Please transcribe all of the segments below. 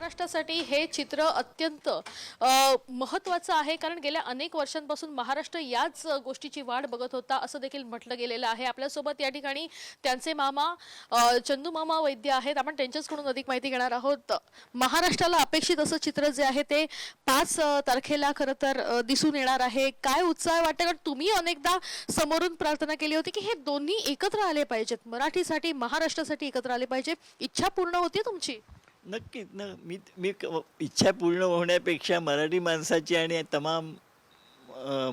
महाराष्ट्रासाठी हे चित्र अत्यंत महत्त्वाचं आहे. कारण गेल्या अनेक वर्षांपासून महाराष्ट्र याच गोष्टीची वाट बघत होता असं देखील म्हटलं गेलेलं आहे. आपल्यासोबत या ठिकाणी त्यांचे मामा चंदू मामा वैद्य आहेत. आपण त्यांच्याचकडून अधिक माहिती घेणार आहोत. महाराष्ट्राला अपेक्षित असं चित्र जे आहे ते पाच तारखेला खरं तर दिसून येणार आहे. काय उत्साह वाटतं? कारण तुम्ही अनेकदा समोरून प्रार्थना केली होती की हे दोन्ही एकत्र आले पाहिजेत. मराठीसाठी महाराष्ट्रासाठी एकत्र आले पाहिजे. इच्छा पूर्ण होती तुमची? नक्कीच. ना मी मी क- इच्छा पूर्ण होण्यापेक्षा मराठी माणसाची आणि तमाम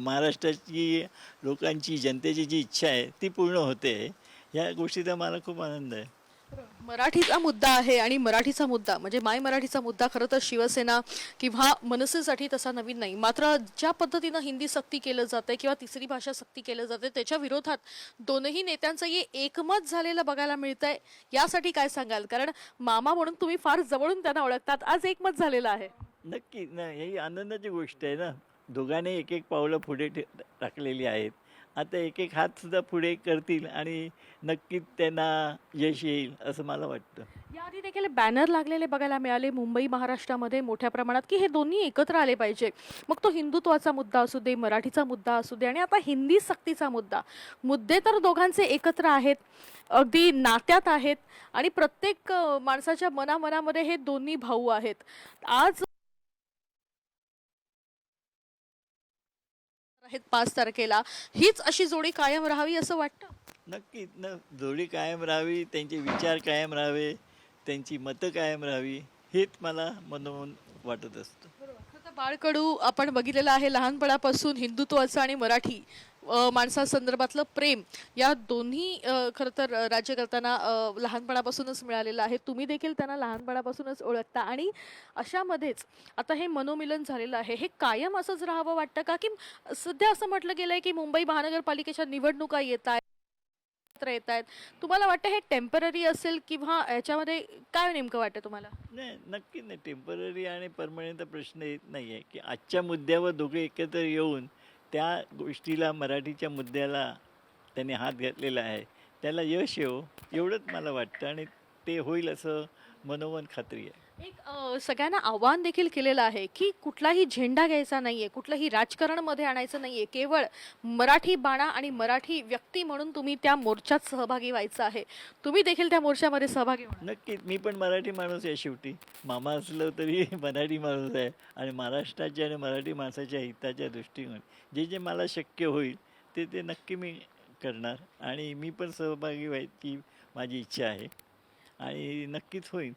महाराष्ट्राची लोकांची जनतेची जी इच्छा आहे ती पूर्ण होते. ह्या गोष्टीचा मला खूप आनंद आहे. मराठीचा मुद्दा आहे आणि मराठीचा मुद्दा म्हणजे माय मराठीचा मुद्दा खरं तर शिवसेना किंवा मनसेसाठी तसा नवीन नाही. मात्र ज्या पद्धतीनं हिंदी सक्ती केलं जाते किंवा तिसरी भाषा सक्ती केलं जाते त्याच्या विरोधात दोनही नेत्यांचं हे एकमत झालेलं बघायला मिळतंय. यासाठी काय सांगाल? कारण मामा म्हणून तुम्ही फार जवळून त्यांना ओळखतात आज एकमत झालेलं आहे. नक्की ना ही आनंदाची गोष्ट आहे ना. दोघांनी एक एक पावलं पुढे ठे टाकलेली आहेत. आता एक एक हात सुद्धा पुढे करतील आणि नक्कीच त्यांना यश येईल असं मला वाटतं. याआधी देखील बॅनर लागलेले बघायला मिळाले मुंबई महाराष्ट्रामध्ये मोठ्या प्रमाणात की हे दोन्ही एकत्र आले पाहिजे. मग तो हिंदुत्वाचा मुद्दा असू दे मराठीचा मुद्दा असू दे आणि आता हिंदी सक्तीचा मुद्दा. मुद्दे तर दोघांचे एकत्र आहेत अगदी नात्यात आहेत आणि प्रत्येक माणसाच्या मनामनामध्ये हे दोन्ही भाऊ आहेत. आज आहेत पाच तारखेला. हीच अशी जोडी कायम राहावी असं वाटतं? नक्कीच न जोडी कायम राहावी त्यांचे विचार कायम राहावे त्यांची मतं कायम राहावी हेच मला मनोमन वाटत असतं. बाळकडू आपण बघितलेलं आहे लहानपणापासून हिंदुत्वाचं आणि मराठी. माणसासंदर्भातलं प्रेम या दोन्ही खरं तर राज्यकर्त्यांना राज्य करताना लहानपणापासूनच मिळालेलं आहे. तुम्ही देखील त्यांना लहानपणापासूनच ओळखता आणि अशामध्येच आता हे मनोमिलन झालेलं आहे. हे कायम असंच राहावं वाटतं का? की सध्या असं म्हटलं गेलं आहे की मुंबई महानगरपालिकेच्या निवडणुका येत आहेत येत आहेत तुम्हाला वाटतं हे टेंपररी असेल किंवा याच्यामध्ये काय नेमकं वाटतं तुम्हाला? नाही नक्की नाही. टेंपररी आणि परमनंट प्रश्न येत नाही आहे की आजच्या मुद्द्यावर दोघे एकत्र येऊन त्या गोष्टीला मराठीच्या मुद्द्याला त्यांनी हात घातलेला आहे. त्याला यश येऊ एवढंच मला वाटतं. आणि ते होईल असं मनोमन खात्री आहे. एक अ, सगळ्यांना आव्हान देखील केलेलं आहे की कुठलाही झेंडा घ्यायचा नाहीये कुठलंही राजकारणमध्ये आणायचं नाहीये केवळ मराठी बाणा आणि मराठी व्यक्ती म्हणून तुम्ही त्या मोर्चात सहभागी व्हायचं आहे. तुम्ही देखील त्या मोर्चामध्ये सहभागी व्हा. नक्कीच मी पण मराठी माणूस आहे शेवटी. मामा असलं तरी मराठी माणूस आहे आणि महाराष्ट्राच्या आणि मराठी माणसाच्या हिताच्या दृष्टीने जे जे मला शक्य होईल ते ते नक्की मी करणार आणि मी पण सहभागी व्हायची माझी इच्छा आहे. आणि नक्कीच होईल.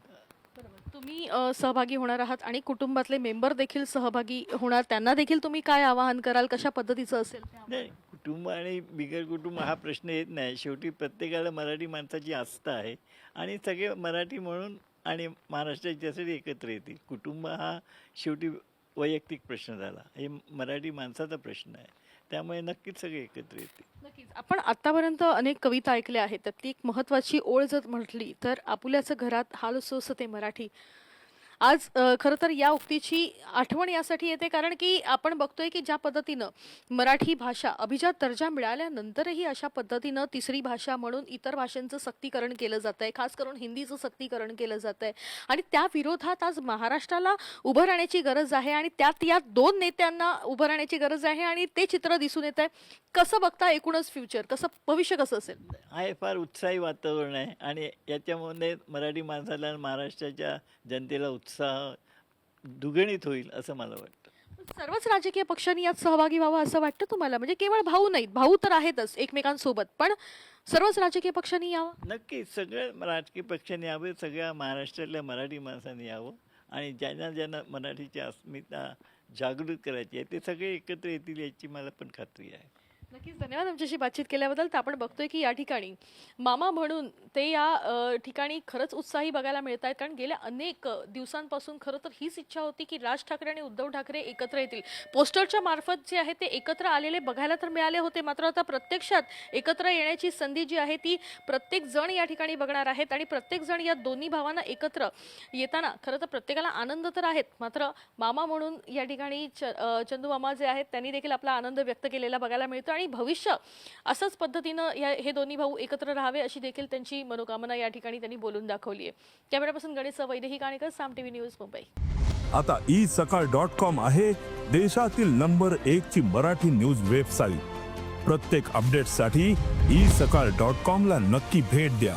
तुम्ही अ, सहभागी होणार आहात आणि कुटुंबातले मेंबर देखील सहभागी होणार. त्यांना देखील तुम्ही काय आवाहन कराल? कशा पद्धतीचं असेल ते आवाहन? नाही कुटुंब आणि बिगर कुटुंब हा प्रश्न येत नाही. शेवटी प्रत्येकाला मराठी माणसाची आस्था आहे आणि सगळे मराठी म्हणून आणि महाराष्ट्राच्यासाठी एकत्र येतील. कुटुंब हा शेवटी वैयक्तिक प्रश्न झाला. हे मराठी माणसाचा प्रश्न आहे. त्यामुळे नक्कीच सगळे एकत्र येते नक्कीच. आपण आतापर्यंत अनेक कविता ऐकल्या आहेत त्यातली एक महत्वाची ओळ जर म्हटली तर आपुल्याचं घरात हाल सोसते मराठी. आज खरं तर या उक्तीची आठवण यासाठी येते कारण की आपण बघतोय की ज्या पद्धतीनं मराठी भाषा अभिजात दर्जा मिळाल्यानंतरही अशा पद्धतीनं तिसरी भाषा म्हणून इतर भाषांचं सक्तीकरण केलं जात आहे खास करून हिंदीचं सक्तीकरण केलं जात आहे आणि त्या विरोधात आज महाराष्ट्राला उभं राहण्याची गरज आहे आणि त्यात या दोन नेत्यांना उभं राहण्याची गरज आहे आणि ते चित्र दिसून येत आहे कसं बघता एकूणच फ्युचर कसं भविष्य कसं असेल? आहे फार उत्साही वातावरण आहे आणि याच्यामध्ये मराठी माणसाला महाराष्ट्राच्या जनतेला उत्साह दुगणित होईल असं मला वाटतं. सर्वच राजकीय पक्षांनी यात सहभागी व्हावं असं वाटतं तुम्हाला? म्हणजे केवळ भाऊ नाहीत भाऊ तर आहेतच एकमेकांसोबत पण सर्वच राजकीय पक्षांनी यावं? नक्की सगळ्या राजकीय पक्षांनी यावं सगळ्या महाराष्ट्रातल्या मराठी माणसांनी यावं आणि ज्यांना ज्यांना मराठीची अस्मिता जागृत करायची आहे ते सगळे एकत्र येतील याची मला पण खात्री आहे. नक्कीच धन्यवाद आमच्याशी बातचीत केल्याबद्दल. तर आपण बघतोय की या ठिकाणी मामा म्हणून ते या ठिकाणी खरंच उत्साही बघायला मिळत आहेत कारण गेल्या अनेक दिवसांपासून खरं तर हीच इच्छा होती की राज ठाकरे आणि उद्धव ठाकरे एकत्र येतील. पोस्टरच्या मार्फत जे आहे ते एकत्र आलेले बघायला तर मिळाले होते. मात्र आता प्रत्यक्षात एकत्र येण्याची संधी जी आहे ती प्रत्येक जण या ठिकाणी बघणार आहेत. आणि प्रत्येक जण या दोन्ही भावांना एकत्र येताना खरं तर प्रत्येकाला आनंद तर आहेत. मात्र मामा म्हणून या ठिकाणी च- चंदू मामा जे आहेत त्यांनी देखील आपला आनंद व्यक्त केलेला बघायला मिळतो आणि भविष्य असंच पद्धतीनं या हे दोन्ही भाऊ एकत्र राहावे अशी देखील त्यांची मनोकामना या ठिकाणी त्यांनी बोलून दाखवली आहे. कॅमेरापासून गणेश वैदेही काणेकर साम टीव्ही न्यूज मुंबई. आता ई सकाळ डॉट कॉम आहे देशातील नंबर एक ची मराठी न्यूज वेबसाईट. प्रत्येक अपडेटसाठी ई सकाळ डॉट कॉम ला नक्की भेट द्या.